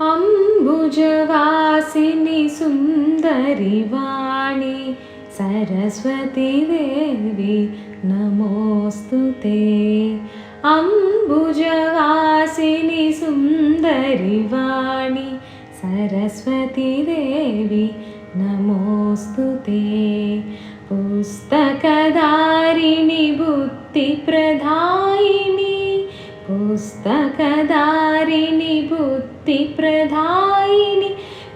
अम्बुजवासिनि सुन्दरिवाणि सरस्वती देवी नमोऽस्तु ते। अम्बुजवासिनि सुन्दरिवाणि सरस्वती देवी नमोऽस्तु ते। पुस्तकदारिणि बुद्धिप्रदायिनि पुस्तकदारिणि बुद्धिप्रदायिनि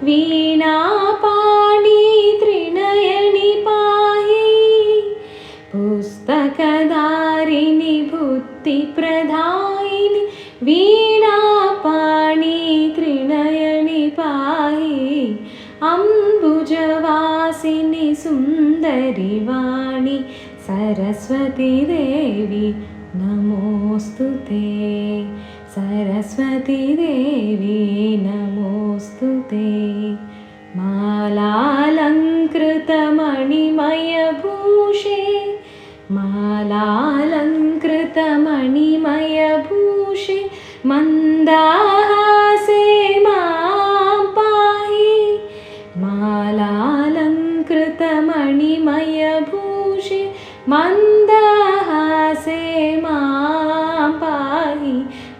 वीणापाणि त्रिनयनि पाहि पुस्तकदारिणि बुद्धिप्रदायिनि वीणापाणि त्रिनयनि पाहि अम्बुजवासिनि सुन्दरिवाणि सरस्वती देवी नमोऽस्तु ते सरस्वती देवी नमोऽस्तु ते। मालालङ्कृतमणिमयभूषे मालालङ्कृतमणिमयभूषे मन्दाहासे मां पाहि। मालालङ्कृतमणिमयभूषे मन्दाहासे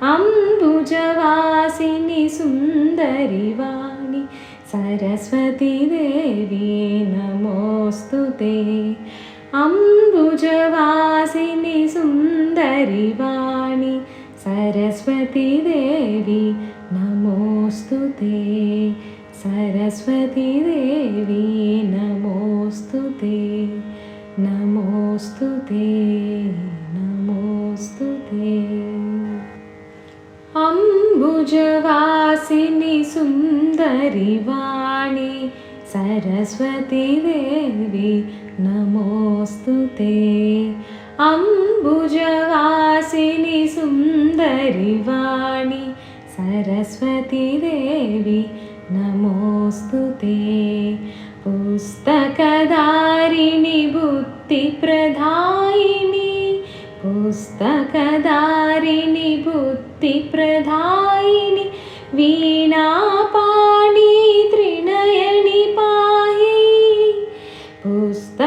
अम्बुजवासिनि सुन्दरिवाणि सरस्वती देवी नमोऽस्तु ते। अम्बुजवासिनि सुन्दरिवाणि सरस्वती देवी नमोऽस्तु ते। सरस्वती नमोऽस्तु ते। नमोऽस्तु ते अम्बुजवासिनि सुन्दरिवाणि सरस्वती देवी नमोऽस्तु ते। अम्बुजवासिनि सुन्दरिवाणि सरस्वती देवी नमोऽस्तु ते। पुस्तकदारिणि बुद्धिप्रदायिनि पुस्तकदारिणि बुद्धिप्रदायिनि वीणापाणि त्रिनयनि पाहि पुस्तकदारिणि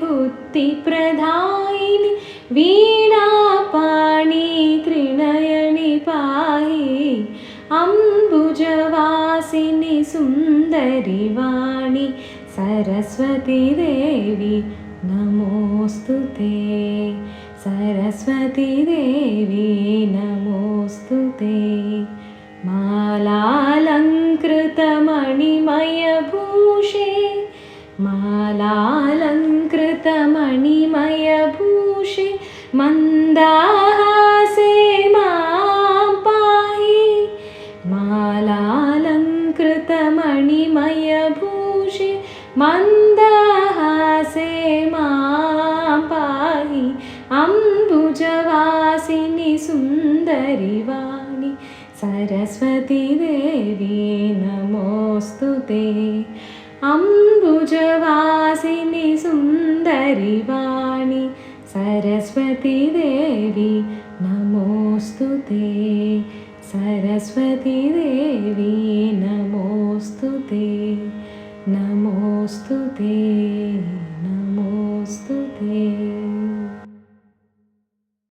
बुद्धिप्रदायिनि वीणापाणि त्रिनयनि पाहि अम्बुजवासिनि सुन्दरिवाणि सरस्वती देवी नमोऽस्तु ते। सरस्वती देवी मालालङ्कृतमणिमयभूषे मन्दाहासे मां पाहि मालालङ्कृतमणिमयभूषे मन्दाहासे मां पाहि अम्बुजवासिनि सुन्दरिवाणि सरस्वती देवी नमोऽस्तु ते अम्बुजवासिनि सुन्दरिवाणि सरस्वती देवी नमोऽस्तु ते सरस्वती देवी नमोऽस्तु ते नमोऽस्तु ते